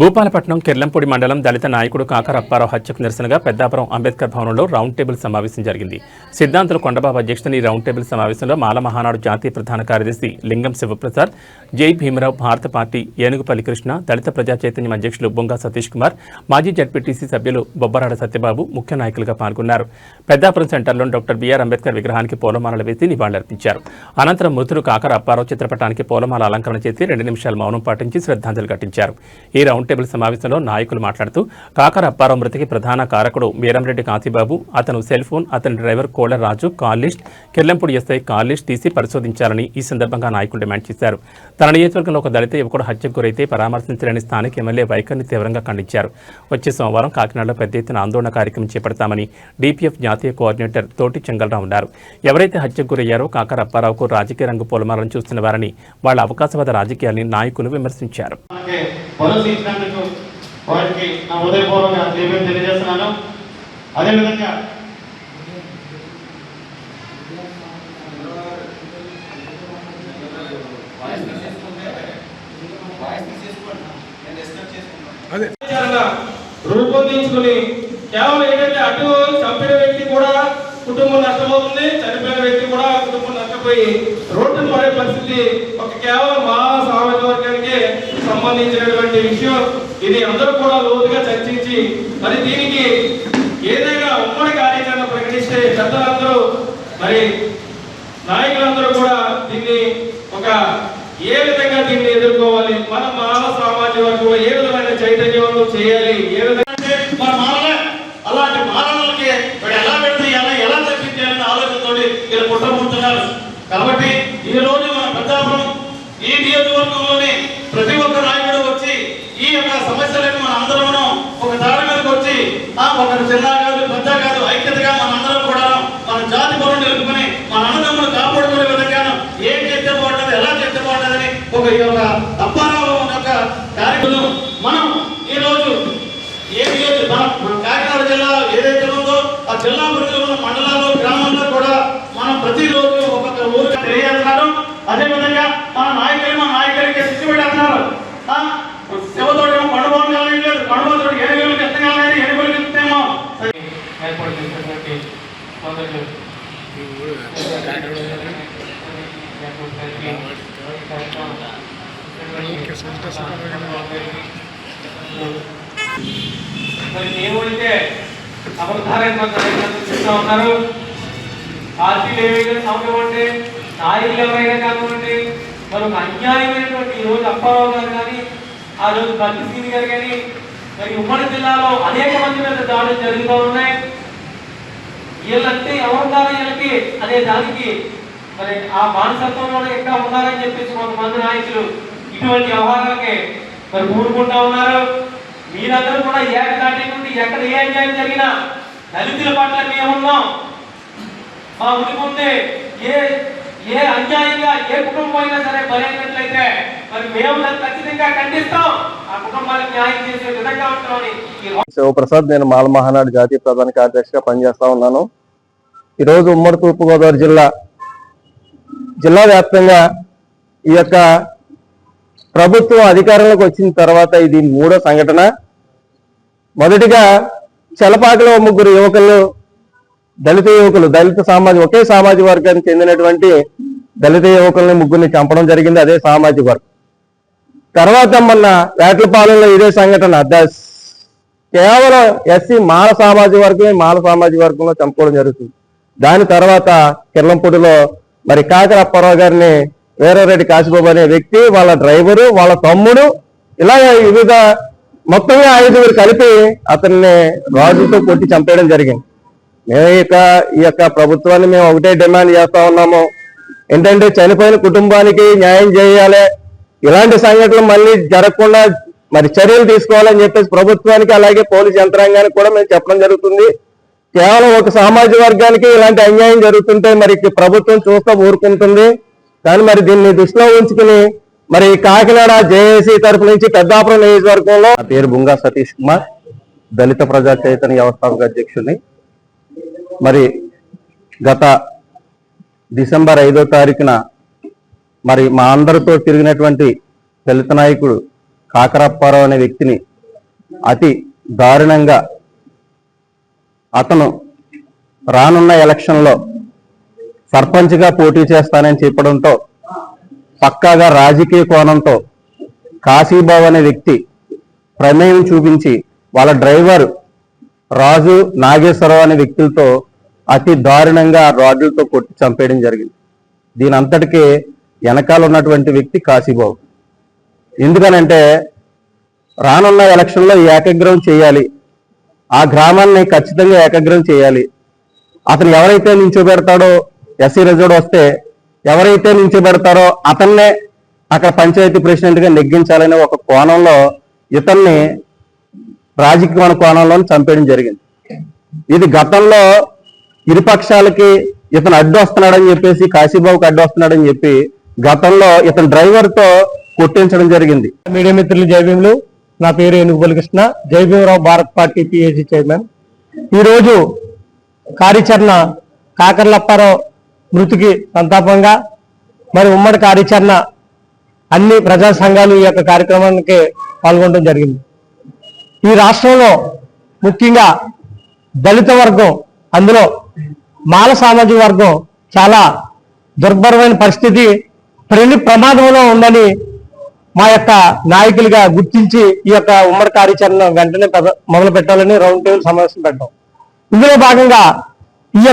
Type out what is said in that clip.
భూపాలపట్నం కిర్లంపూడి మండలం దళిత నాయకుడు కాకర అప్పారావు హత్యకు నిరసనగా పెద్దాపురం అంబేద్కర్ భవనంలో రౌండ్ టేబుల్ సమావేశం జరిగింది. సిద్ధాంతులు కొండబాబు అధ్యక్షతన ఈ రౌండ్ టేబుల్ సమావేశంలో మాల మహానాడు జాతీయ ప్రధాన కార్యదర్శి లింగం శివప్రసాద్ జై భీమరావు భారత పార్టీ ఏనుగుపల్లి కృష్ణ దళిత ప్రజా చైతన్యం అధ్యక్షులు బొంగా సతీష్ కుమార్ మాజీ జడ్పీటీసీ సభ్యులు బొబ్బరాడ సత్యబాబు ముఖ్య నాయకులుగా పాల్గొన్నారు. పెద్దాపురం సెంటర్లో డాక్టర్ బిఆర్ అంబేద్కర్ విగ్రహానికి పూలమాలలు వేసి నివాళులర్పించారు. అనంతరం మృతుడు కాకర అప్పారావు చిత్రపటానికి పూలమాల అలంకరణ చేసి రెండు నిమిషాలు మౌనం పాటించి శ్రద్ధాంజలి ఘటించారు. ఈ రౌండ్ టేబుల్ సమావేశంలో నాయకులు మాట్లాడుతూ కాకర అప్పారావు మృతికి ప్రధాన కారకుడు వీరంరెడ్డి కాంతిబాబు అతను సెల్ ఫోన్ అతని driver Kollaraju call list Kirlampudi SI call list తీసి పరిశోధించాలని ఈ సందర్భంగా నాయకులు డిమాండ్ చేశారు. తన నియోజకవర్గంలో ఒక దళిత యువకుడు హత్యకు గురైతే పరామర్శించాలని స్థానిక ఎమ్మెల్యే వైఖరిని తీవ్రంగా ఖండించారు. వచ్చే సోమవారం కాకినాడలో పెద్ద ఎత్తున ఆందోళన కార్యక్రమం చేపడతామని డీపీఎఫ్ జాతీయ కోఆర్డినేటర్ తోటి చెంగల్రావు ఉన్నారు ఎవరైతే హత్యకు గురయ్యారో కాకర అప్పారావుకు రాజకీయ రంగు పొలమాలను చూస్తున్న వారని వాళ్ళ అవకాశవాద రాజకీయాన్ని నాయకులు విమర్శించారు. వారికి నా హృదయపూర్వక దీపం తెలియజేస్తున్నాను. అదేవిధంగా రూపొందించుకుని కేవలం ఏంటంటే అటు చంపిన వ్యక్తి కూడా కుటుంబం నష్టపోతుంది చనిపోయిన వ్యక్తి కూడా కుటుంబం నష్టపోయి రోడ్డు పడే పరిస్థితి ఒక కేవలం మా సంబంధించినటువంటి విషయం ఇది అందరూ కూడా లోతుగా చర్చించి మరి దీనికి ఏదైనా ఉమ్మడి కార్యాచరణ ప్రకటిస్తే పెద్దలందరూ మరి నాయకులందరూ కూడా దీన్ని ఒక ఏ విధంగా దీన్ని ఎదుర్కోవాలి? మన మానవ సామాజిక వర్గంలో ఏ విధమైన చైతన్యం చేయాలి? ఏ విధంగా మన మానలే అలాంటి మానవులకి ఎలా పెడితేయాలి ఎలా తగ్గించాలని ఆలోచనతో వీళ్ళు కుట్రపడుతున్నారు కాబట్టి ఈ రోజు మన పెద్దాపురం ఈ నియోజకవర్గంలో ప్రతి ఒక్క నాయకుడు వచ్చి ఈ యొక్క సమస్యలను అందరం ఒక దారి మీదకి వచ్చి ఒకరు చిన్న కాదు పెద్ద కాదు ఐక్యతగా మన అందరం కూడా మన జాతి పనులు నిలుపుకొని మన అన్నదమ్ములు కాపాడుకునే విధంగా ఏం చేస్తే బాగుంటుంది ఎలా చేస్తే బాగుంటుందని ఒక ఈ యొక్క అప్పారావు యొక్క కార్యక్రమం. మనం ఈ రోజు ఏ నియోజక మన కాకినాడ జిల్లా ఏదైతే ఉందో ఆ జిల్లా పరిధిలో మండలాల్లో గ్రామంలో కూడా మనం ప్రతిరోజు ఒక్కొక్క ఊరికి తెలియజేస్తున్నాం అదేవిధంగా మన నాయకులు మన నాయకులకి శిక్ష పెట్టేస్తున్నారు. మరి మేము అయితే అబద్ధాలైన ఉన్నారు పార్టీలు ఏవైతే సమయమంటే నాయకులు ఎవరైనా కానివ్వండి మరి ఒక అన్యాయమైనటువంటి ఈ రోజు అప్పారావు గారు కానీ ఆ రోజు బతిసీని గారు కానీ మరి ఉమ్మడి జిల్లాలో అనేక మంది మీద దాడులు జరుగుతూ ఉన్నాయి. వీళ్ళంటే ఎవరున్నారో వీళ్ళకి? అనే దానికి. మరి ఆ మానసత్వంలో ఇంకా ఉన్నారని చెప్పేసి కొంతమంది నాయకులు ఇటువంటి వ్యవహారాలకి మరి ఊరుకుంటా ఉన్నారు. మీరందరూ కూడా ఏకదాటి నుండి ఎక్కడ ఏ అన్యాయం జరిగినా దళితుల పట్ల మేమున్నాం. మా ఉనికి ఉంది ఏ ఏ అన్యాయంగా ఏ కుటుంబం అయినా సరే బలైనట్లయితే శివప్రసాద్ నేను మాల మహానాడు జాతీయ ప్రధాన కార్యదర్శిగా పనిచేస్తా ఉన్నాను. ఈరోజు ఉమ్మడి తూర్పుగోదావరి జిల్లా జిల్లా వ్యాప్తంగా ఈ యొక్క ప్రభుత్వం అధికారంలోకి వచ్చిన తర్వాత ఇది మూడో సంఘటన. మొదటిగా చలపాకలో ముగ్గురు యువకులు దళిత యువకులు దళిత సామాజిక ఒకే సామాజిక వర్గానికి చెందినటువంటి దళిత యువకుల్ని ముగ్గురిని చంపడం జరిగింది. అదే సామాజిక వర్గం. తర్వాత మొన్న వేటలపాలెంలో ఇదే సంఘటన. కేవలం ఎస్సీ మాల సామాజిక వర్గమే మాల సామాజిక వర్గంలో చంపుకోవడం జరుగుతుంది. దాని తర్వాత కిర్లంపూడిలో మరి కాకర అప్పారావు గారిని వీరారెడ్డి కాశీబాబు అనే వ్యక్తి వాళ్ళ డ్రైవరు వాళ్ళ తమ్ముడు ఇలా వివిధ మొత్తంగా ఐదుగురు కలిపి అతన్ని రాజుతో కొట్టి చంపేయడం జరిగింది. మేము ఇక ఈ యొక్క ప్రభుత్వాన్ని మేము ఒకటే డిమాండ్ చేస్తా ఉన్నాము. ఏంటంటే చనిపోయిన కుటుంబానికి న్యాయం చేయాలి. ఇలాంటి సంఘటనలు మళ్ళీ జరగకుండా మరి చర్యలు తీసుకోవాలని చెప్పేసి ప్రభుత్వానికి అలాగే పోలీస్ యంత్రాంగానికి కూడా మేము చెప్పడం జరుగుతుంది. కేవలం ఒక సామాజిక వర్గానికి ఇలాంటి అన్యాయం జరుగుతుంటే మరి ప్రభుత్వం చూస్తూ ఊరుకుంటుంది. కానీ మరి దీన్ని దృష్టిలో ఉంచుకుని మరి కాకినాడ జేఏసీ తరఫు నుంచి పెద్దాపురం నియోజకవర్గంలో నా పేరు బుంగా సతీష్ కుమార్ దళిత ప్రజా చైతన్య వ్యవస్థాపక అధ్యక్షుడిని. మరి గత డిసెంబర్ ఐదో తారీఖున మరి మా అందరితో తిరిగినటువంటి దళిత నాయకుడు కాకరప్పారావు అనే వ్యక్తిని అతి దారుణంగా అతను రానున్న ఎలక్షన్లో సర్పంచ్గా పోటీ చేస్తానని చెప్పడంతో పక్కాగా రాజకీయ కోణంతో కాశీబాబు అనే వ్యక్తి ప్రమేయం చూపించి వాళ్ళ డ్రైవర్ రాజు నాగేశ్వరరావు అనే వ్యక్తులతో అతి దారుణంగా రాజులతో కొట్టి చంపేయడం జరిగింది. దీని అంతటికే వెనకాల ఉన్నటువంటి వ్యక్తి కాశీబాబు. ఎందుకనంటే రానున్న ఎలక్షన్లో ఏకగ్రహం చేయాలి. ఆ గ్రామాన్ని ఖచ్చితంగా ఏకగ్రహం చేయాలి. అతను ఎవరైతే నించోబెడతాడో ఎస్సీ రిజర్వ్ వస్తే ఎవరైతే నించోబెడతారో అతన్నే అక్కడ పంచాయతీ ప్రెసిడెంట్గా నెగ్గించాలనే ఒక కోణంలో ఇతన్ని రాజకీయ కోణంలో చంపేయడం జరిగింది. ఇది గతంలో ఇరుపక్షాలకి ఇతను అడ్డు వస్తున్నాడని చెప్పేసి కాశీబాబుకి అడ్డు వస్తున్నాడని చెప్పి గతంలో ఇతను డ్రైవర్తో కొట్టించడం జరిగింది. మీడియా మిత్రులు జైభీములు నా పేరు Enugu Krishna Jaibheemrao Bharat party PAC chairman. ఈరోజు కార్యాచరణ కాకర్లప్పారావు మృతికి సంతాపంగా మరి ఉమ్మడి కార్యాచరణ అన్ని ప్రజా సంఘాలు ఈ యొక్క కార్యక్రమానికి పాల్గొనడం జరిగింది. ఈ రాష్ట్రంలో ముఖ్యంగా దళిత వర్గం అందులో మాల సామాజిక వర్గం చాలా దుర్భరమైన పరిస్థితి ప్రతి ప్రమాదంలో ఉందని మా యొక్క నాయకులుగా గుర్తించి ఈ యొక్క ఉమ్మడి కార్యాచరణ వెంటనే మొదలు పెట్టాలని రౌండ్ టేబుల్ సమావేశం పెట్టాం. ఇందులో భాగంగా